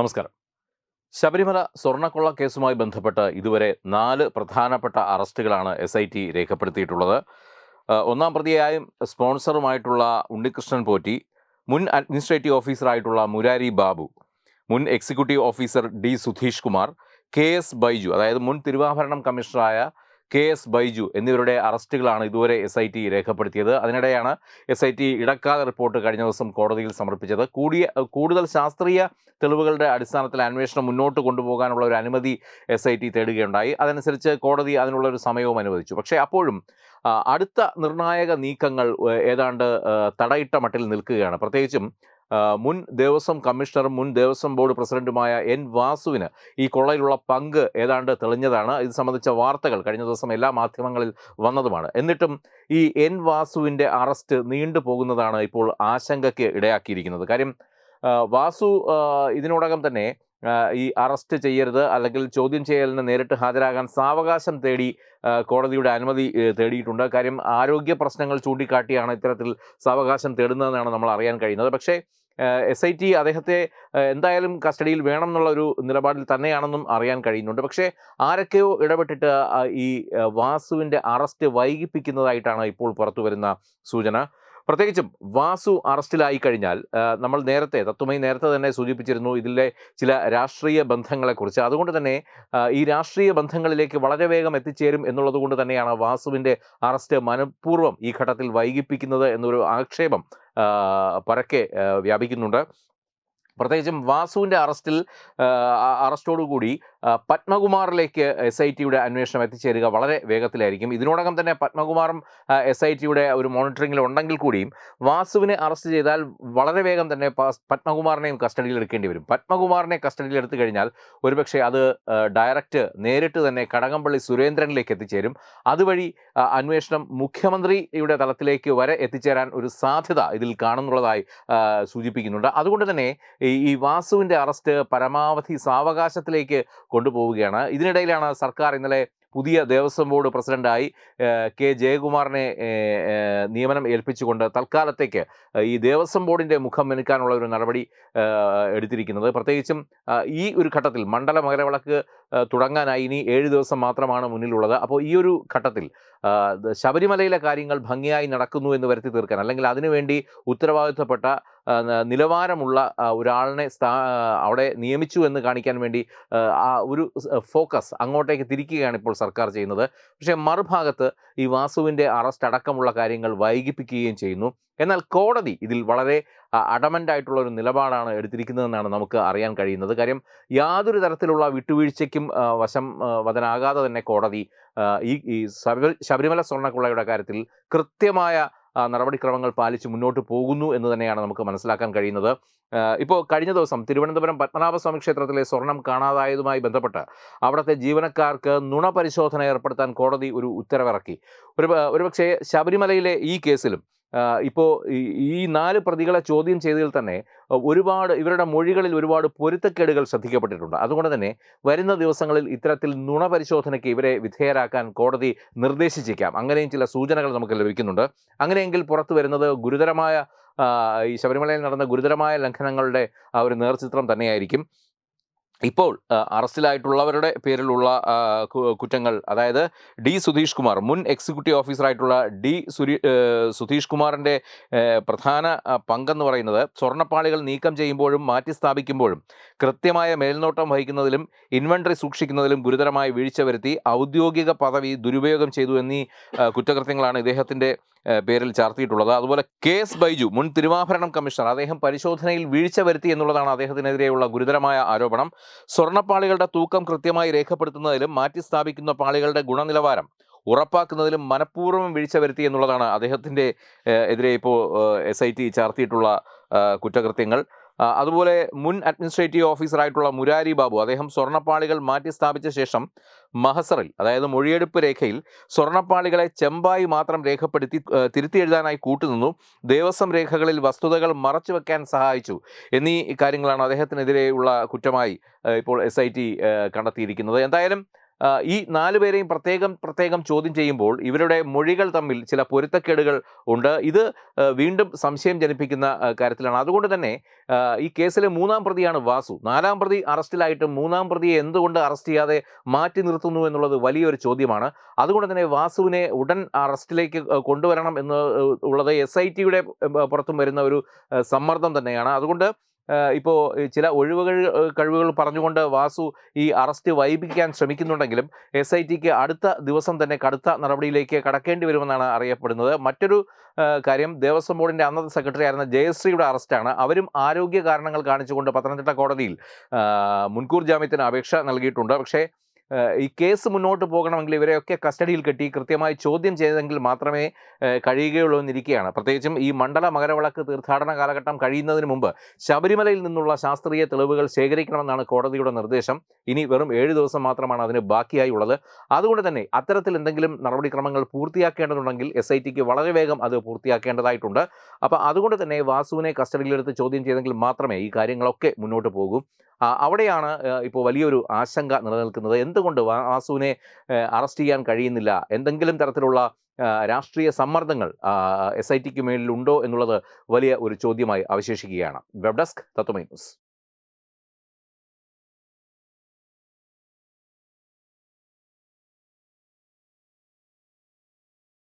നമസ്കാരം. ശബരിമല സ്വർണക്കൊള്ള കേസുമായി ബന്ധപ്പെട്ട് ഇതുവരെ നാല് പ്രധാനപ്പെട്ട അറസ്റ്റുകളാണ് എസ് ഐ ടി രേഖപ്പെടുത്തിയിട്ടുള്ളത്. ഒന്നാം പ്രതിയായും സ്പോൺസറുമായിട്ടുള്ള ഉണ്ണികൃഷ്ണൻ പോറ്റി മുൻ അഡ്മിനിസ്ട്രേറ്റീവ് ഓഫീസറായിട്ടുള്ള മുരാരി ബാബു മുൻ executive officer D Sudheesh Kumar K S Baiju അതായത് മുൻ തിരുവാഭരണം കമ്മീഷണറായ കെ എസ് ബൈജു എന്നിവരുടെ അറസ്റ്റുകളാണ് ഇതുവരെ എസ് ഐ ടി രേഖപ്പെടുത്തിയത്. അതിനിടെയാണ് എസ് ഐ ടി ഇടക്കാല റിപ്പോർട്ട് കഴിഞ്ഞ ദിവസം കോടതിയിൽ സമർപ്പിച്ചത്. കൂടിയ കൂടുതൽ ശാസ്ത്രീയ തെളിവുകളുടെ അടിസ്ഥാനത്തിൽ അന്വേഷണം മുന്നോട്ട് കൊണ്ടുപോകാനുള്ള ഒരു അനുമതി എസ് ഐ ടി തേടുകയുണ്ടായി. അതനുസരിച്ച് കോടതി അതിനുള്ള ഒരു സമയവും അനുവദിച്ചു. പക്ഷേ അപ്പോഴും അടുത്ത നിർണായക നീക്കങ്ങൾ ഏതാണ്ട് തടയിട്ട മട്ടിൽ നിൽക്കുകയാണ്. പ്രത്യേകിച്ചും മുൻ ദേവസ്വം കമ്മീഷണറും മുൻ ദേവസ്വം ബോർഡ് പ്രസിഡന്റുമായ എൻ വാസുവിന് ഈ കൊള്ളയിലുള്ള പങ്ക് ഏതാണ്ട് തെളിഞ്ഞതാണ്. ഇത് സംബന്ധിച്ച വാർത്തകൾ കഴിഞ്ഞ ദിവസം എല്ലാ മാധ്യമങ്ങളിൽ വന്നതുമാണ്. എന്നിട്ടും ഈ എൻ വാസുവിന്റെ അറസ്റ്റ് നീണ്ടു പോകുന്നതാണ് ഇപ്പോൾ ആശങ്കയ്ക്ക് ഇടയാക്കിയിരിക്കുന്നത്. കാര്യം വാസു ഇതിനോടകം തന്നെ ഈ അറസ്റ്റ് ചെയ്യരുത് അല്ലെങ്കിൽ ചോദ്യം ചെയ്യലിന് നേരിട്ട് ഹാജരാകാൻ സാവകാശം തേടി കോടതിയുടെ അനുമതി തേടിയിട്ടുണ്ട്. കാര്യം ആരോഗ്യ പ്രശ്നങ്ങൾ ചൂണ്ടിക്കാട്ടിയാണ് ഇത്തരത്തിൽ സാവകാശം തേടുന്നതെന്നാണ് നമ്മൾ അറിയാൻ കഴിയുന്നത്. പക്ഷേ എസ് ഐ ടി അദ്ദേഹത്തെ എന്തായാലും കസ്റ്റഡിയിൽ വേണം എന്നുള്ള ഒരു നിലപാടിൽ തന്നെയാണെന്നും അറിയാൻ കഴിയുന്നുണ്ട്. പക്ഷേ ആരൊക്കെയോ ഇടപെട്ടിട്ട് ഈ വാസുവിന്റെ അറസ്റ്റ് വൈകിപ്പിക്കുന്നതായിട്ടാണ് ഇപ്പോൾ പുറത്തു വരുന്ന സൂചന. പ്രത്യേകിച്ചും വാസു അറസ്റ്റിലായി കഴിഞ്ഞാൽ നമ്മൾ നേരത്തെ തത്വമായി നേരത്തെ തന്നെ സൂചിപ്പിച്ചിരുന്നു ഇതിലെ ചില രാഷ്ട്രീയ ബന്ധങ്ങളെക്കുറിച്ച്. അതുകൊണ്ട് തന്നെ ഈ രാഷ്ട്രീയ ബന്ധങ്ങളിലേക്ക് വളരെ വേഗം എത്തിച്ചേരും എന്നുള്ളത് കൊണ്ട് തന്നെയാണ് വാസുവിന്റെ അറസ്റ്റ് മനഃപൂർവം ഈ ഘട്ടത്തിൽ വൈകിപ്പിക്കുന്നത് എന്നൊരു ആക്ഷേപം പരക്കെ വ്യാപിക്കുന്നുണ്ട്. പ്രത്യേകിച്ചും വാസുവിന്റെ അറസ്റ്റിൽ അറസ്റ്റോടുകൂടി പത്മകുമാറിലേക്ക് എസ് ഐ ടിയുടെ അന്വേഷണം എത്തിച്ചേരുക വളരെ വേഗത്തിലായിരിക്കും. ഇതിനോടകം തന്നെ പത്മകുമാറും എസ് ഐ ടിയുടെ ഒരു മോണിറ്ററിംഗിൽ ഉണ്ടെങ്കിൽ കൂടിയും വാസുവിനെ അറസ്റ്റ് ചെയ്താൽ വളരെ വേഗം തന്നെ പത്മകുമാറിനെയും കസ്റ്റഡിയിൽ എടുക്കേണ്ടി വരും. പത്മകുമാറിനെ കസ്റ്റഡിയിൽ എടുത്തു കഴിഞ്ഞാൽ ഒരുപക്ഷെ അത് ഡയറക്റ്റ് നേരിട്ട് തന്നെ കടകംപള്ളി സുരേന്ദ്രനിലേക്ക് എത്തിച്ചേരും. അതുവഴി അന്വേഷണം മുഖ്യമന്ത്രിയുടെ തലത്തിലേക്ക് വരെ എത്തിച്ചേരാൻ ഒരു സാധ്യത ഇതിൽ കാണുന്നുള്ളതായി സൂചിപ്പിക്കുന്നുണ്ട്. അതുകൊണ്ട് തന്നെ ഈ വാസുവിന്റെ അറസ്റ്റ് പരമാവധി സാവകാശത്തിലേക്ക് കൊണ്ടുപോവുകയാണ്. ഇതിനിടയിലാണ് സർക്കാർ ഇന്നലെ പുതിയ ദേവസ്വം ബോർഡ് പ്രസിഡന്റായി കെ. ജയകുമാറിനെ നിയമനം ഏൽപ്പിച്ചുകൊണ്ട് തൽക്കാലത്തേക്ക് ഈ ദേവസ്വം ബോർഡിന്റെ മുഖം മെനുക്കാനുള്ള ഒരു നടപടി എടുത്തിരിക്കുന്നത്. പ്രത്യേകിച്ചും ഈ ഒരു ഘട്ടത്തിൽ മണ്ഡല മകരവിളക്ക് തുടങ്ങാനായി ഇനി ഏഴ് ദിവസം മാത്രമാണ് മുന്നിലുള്ളത്. അപ്പോൾ ഈ ഒരു ഘട്ടത്തിൽ ശബരിമലയിലെ കാര്യങ്ങൾ ഭംഗിയായി നടക്കുന്നു എന്ന് വരുത്തി തീർക്കാൻ അല്ലെങ്കിൽ അതിനുവേണ്ടി ഉത്തരവാദിത്തപ്പെട്ട നിലവാരമുള്ള ഒരാളിനെ സ്ഥാ അവിടെ നിയമിച്ചു എന്ന് കാണിക്കാൻ വേണ്ടി ഒരു ഫോക്കസ് അങ്ങോട്ടേക്ക് തിരിക്കുകയാണ് ഇപ്പോൾ സർക്കാർ ചെയ്യുന്നത്. പക്ഷേ മറുഭാഗത്ത് ഈ വാസുവിന്റെ അറസ്റ്റ് അടക്കമുള്ള കാര്യങ്ങൾ വൈകിപ്പിക്കുകയും ചെയ്യുന്നു. എന്നാൽ കോടതി ഇതിൽ വളരെ അടമന്റായിട്ടുള്ള ഒരു നിലപാടാണ് എടുത്തിരിക്കുന്നതെന്നാണ് നമുക്ക് അറിയാൻ കഴിയുന്നത്. കാര്യം യാതൊരു തരത്തിലുള്ള വിട്ടുവീഴ്ചയ്ക്കും വശം വതനാകാതെ തന്നെ കോടതി ഈ ശബരിമല സ്വർണക്കുള്ളയുടെ കാര്യത്തിൽ കൃത്യമായ നടപടിക്രമങ്ങൾ പാലിച്ച് മുന്നോട്ട് പോകുന്നു എന്ന് തന്നെയാണ് നമുക്ക് മനസ്സിലാക്കാൻ കഴിയുന്നത്. ഇപ്പോൾ കഴിഞ്ഞ ദിവസം തിരുവനന്തപുരം പത്മനാഭസ്വാമി ക്ഷേത്രത്തിലെ സ്വർണം കാണാതായതുമായി ബന്ധപ്പെട്ട് അവിടുത്തെ ജീവനക്കാർക്ക് നുണ പരിശോധന ഏർപ്പെടുത്താൻ കോടതി ഒരു ഉത്തരവിറക്കി. ഒരു ഒരുപക്ഷെ ശബരിമലയിലെ ഈ കേസിലും ഇപ്പോൾ ഈ നാല് പ്രതികളെ ചോദ്യം ചെയ്തതിൽ തന്നെ ഒരുപാട് ഇവരുടെ മൊഴികളിൽ ഒരുപാട് പൊരുത്തക്കേടുകൾ ശ്രദ്ധിക്കപ്പെട്ടിട്ടുണ്ട്. അതുകൊണ്ട് തന്നെ വരുന്ന ദിവസങ്ങളിൽ ഇത്തരത്തിൽ നുണ പരിശോധനയ്ക്ക് ഇവരെ വിധേയരാക്കാൻ കോടതി നിർദ്ദേശിച്ചേക്കാം അങ്ങനെയും ചില സൂചനകൾ നമുക്ക് ലഭിക്കുന്നുണ്ട്. അങ്ങനെയെങ്കിൽ പുറത്തു വരുന്നത് ഗുരുതരമായ ഈ ശബരിമലയിൽ നടന്ന ഗുരുതരമായ ലംഘനങ്ങളുടെ ആ ഒരു നേർചിത്രം തന്നെയായിരിക്കും. ഇപ്പോൾ അറസ്റ്റിലായിട്ടുള്ളവരുടെ പേരിലുള്ള കുറ്റങ്ങൾ അതായത് ഡി സുധീഷ് കുമാർ മുൻ എക്സിക്യൂട്ടീവ് ഓഫീസറായിട്ടുള്ള ഡി സുരി സുധീഷ് കുമാറിന്റെ പ്രധാന പങ്കെന്ന് പറയുന്നത് സ്വർണപ്പാളികൾ നീക്കം ചെയ്യുമ്പോഴും മാറ്റി സ്ഥാപിക്കുമ്പോഴും കൃത്യമായ മേൽനോട്ടം വഹിക്കുന്നതിലും ഇൻവെൻട്രി സൂക്ഷിക്കുന്നതിലും ഗുരുതരമായി വീഴ്ച വരുത്തി ഔദ്യോഗിക പദവി ദുരുപയോഗം ചെയ്തു എന്നീ കുറ്റകൃത്യങ്ങളാണ് ഇദ്ദേഹത്തിന്റെ പേരിൽ ചാർത്തിയിട്ടുള്ളത്. അതുപോലെ കെ എസ് ബൈജു മുൻ തിരുവാഭരണം കമ്മീഷണർ അദ്ദേഹം പരിശോധനയിൽ വീഴ്ച വരുത്തി എന്നുള്ളതാണ് അദ്ദേഹത്തിനെതിരെയുള്ള ഗുരുതരമായ ആരോപണം. സ്വർണപ്പാളികളുടെ തൂക്കം കൃത്യമായി രേഖപ്പെടുത്തുന്നതിലും മാറ്റി സ്ഥാപിക്കുന്ന പാളികളുടെ ഗുണനിലവാരം ഉറപ്പാക്കുന്നതിലും മനഃപൂർവം വീഴ്ച വരുത്തി എന്നുള്ളതാണ് അദ്ദേഹത്തിന്റെ എതിരെ ഇപ്പോൾ എസ് ഐ ടി ചാർത്തിയിട്ടുള്ള കുറ്റകൃത്യങ്ങൾ. അതുപോലെ മുൻ അഡ്മിനിസ്ട്രേറ്റീവ് ഓഫീസറായിട്ടുള്ള മുരാരി ബാബു അദ്ദേഹം സ്വർണപ്പാളികൾ മാറ്റി സ്ഥാപിച്ച ശേഷം മഹസറിൽ അതായത് മൊഴിയെടുപ്പ് രേഖയിൽ സ്വർണപ്പാളികളെ ചെമ്പായി മാത്രം രേഖപ്പെടുത്തി തിരുത്തി എഴുതാനായി കൂട്ടുനിന്നു. ദേവസ്വം രേഖകളിൽ വസ്തുതകൾ മറച്ചു വെക്കാൻ സഹായിച്ചു എന്നീ കാര്യങ്ങളാണ് അദ്ദേഹത്തിനെതിരെയുള്ള കുറ്റമായി ഇപ്പോൾ എസ് കണ്ടെത്തിയിരിക്കുന്നത്. എന്തായാലും ഈ നാല് പേരെയും പ്രത്യേകം പ്രത്യേകം ചോദ്യം ചെയ്യുമ്പോൾ ഇവരുടെ മൊഴികൾ തമ്മിൽ ചില പൊരുത്തക്കേടുകൾ ഉണ്ട്. ഇത് വീണ്ടും സംശയം ജനിപ്പിക്കുന്ന കാര്യത്തിലാണ്. അതുകൊണ്ട് തന്നെ ഈ കേസിലെ മൂന്നാം പ്രതിയാണ് വാസു. നാലാം പ്രതി അറസ്റ്റിലായിട്ടും മൂന്നാം പ്രതിയെ എന്തുകൊണ്ട് അറസ്റ്റ് ചെയ്യാതെ മാറ്റി നിർത്തുന്നു എന്നുള്ളത് വലിയൊരു ചോദ്യമാണ്. അതുകൊണ്ട് തന്നെ വാസുവിനെ ഉടൻ അറസ്റ്റിലേക്ക് കൊണ്ടുവരണം എന്ന് ഉള്ളത് എസ് ഐ ടിയുടെ പുറത്തും വരുന്ന ഒരു സമ്മർദ്ദം തന്നെയാണ്. അതുകൊണ്ട് ഇപ്പോൾ ചില ഒഴിവുകൾ കഴിവുകൾ പറഞ്ഞുകൊണ്ട് വാസു ഈ അറസ്റ്റ് വൈകിപ്പിക്കാൻ ശ്രമിക്കുന്നുണ്ടെങ്കിലും എസ് ഐ ടിക്ക് അടുത്ത ദിവസം തന്നെ കടുത്ത നടപടിയിലേക്ക് കടക്കേണ്ടി വരുമെന്നാണ് അറിയപ്പെടുന്നത്. മറ്റൊരു കാര്യം ദേവസ്വം ബോർഡിന്റെ അന്നത്തെ സെക്രട്ടറി ആയിരുന്ന ജയശ്രീയുടെ അറസ്റ്റാണ്. അവരും ആരോഗ്യ കാരണങ്ങൾ കാണിച്ചുകൊണ്ട് പത്തനംതിട്ട കോടതിയിൽ മുൻകൂർ ജാമ്യത്തിന് അപേക്ഷ നൽകിയിട്ടുണ്ട്. പക്ഷേ ഈ കേസ് മുന്നോട്ട് പോകണമെങ്കിൽ ഇവരെയൊക്കെ കസ്റ്റഡിയിൽ കെട്ടി കൃത്യമായി ചോദ്യം ചെയ്തെങ്കിൽ മാത്രമേ കഴിയുകയുള്ളൂ എന്നിരിക്കുകയാണ്. പ്രത്യേകിച്ചും ഈ മണ്ഡല മകരവിളക്ക് തീർത്ഥാടന കാലഘട്ടം കഴിയുന്നതിന് മുമ്പ് ശബരിമലയിൽ നിന്നുള്ള ശാസ്ത്രീയ തെളിവുകൾ ശേഖരിക്കണമെന്നാണ് കോടതിയുടെ നിർദ്ദേശം. ഇനി വെറും ഏഴ് ദിവസം മാത്രമാണ് അതിന് ബാക്കിയായി ഉള്ളത് അതുകൊണ്ട് തന്നെ അത്തരത്തിൽ എന്തെങ്കിലും നടപടിക്രമങ്ങൾ പൂർത്തിയാക്കേണ്ടതുണ്ടെങ്കിൽ എസ് ഐ ടിക്ക് വളരെ വേഗം അത് പൂർത്തിയാക്കേണ്ടതായിട്ടുണ്ട്. അപ്പോൾ അതുകൊണ്ട് തന്നെ വാസുവിനെ കസ്റ്റഡിയിലെടുത്ത് ചോദ്യം ചെയ്തെങ്കിൽ മാത്രമേ ഈ കാര്യങ്ങളൊക്കെ മുന്നോട്ട് പോകൂ. അവിടെയാണ് ഇപ്പോൾ വലിയൊരു ആശങ്ക നിലനിൽക്കുന്നത്. എന്തുകൊണ്ട് വാസുവിനെ അറസ്റ്റ് ചെയ്യാൻ കഴിയുന്നില്ല? എന്തെങ്കിലും തരത്തിലുള്ള രാഷ്ട്രീയ സമ്മർദ്ദങ്ങൾ എസ് ഐ ടിക്ക് മേലിലുണ്ടോ എന്നുള്ളത് വലിയ ഒരു ചോദ്യമായി അവശേഷിക്കുകയാണ്. Web desk Tatwamayi news.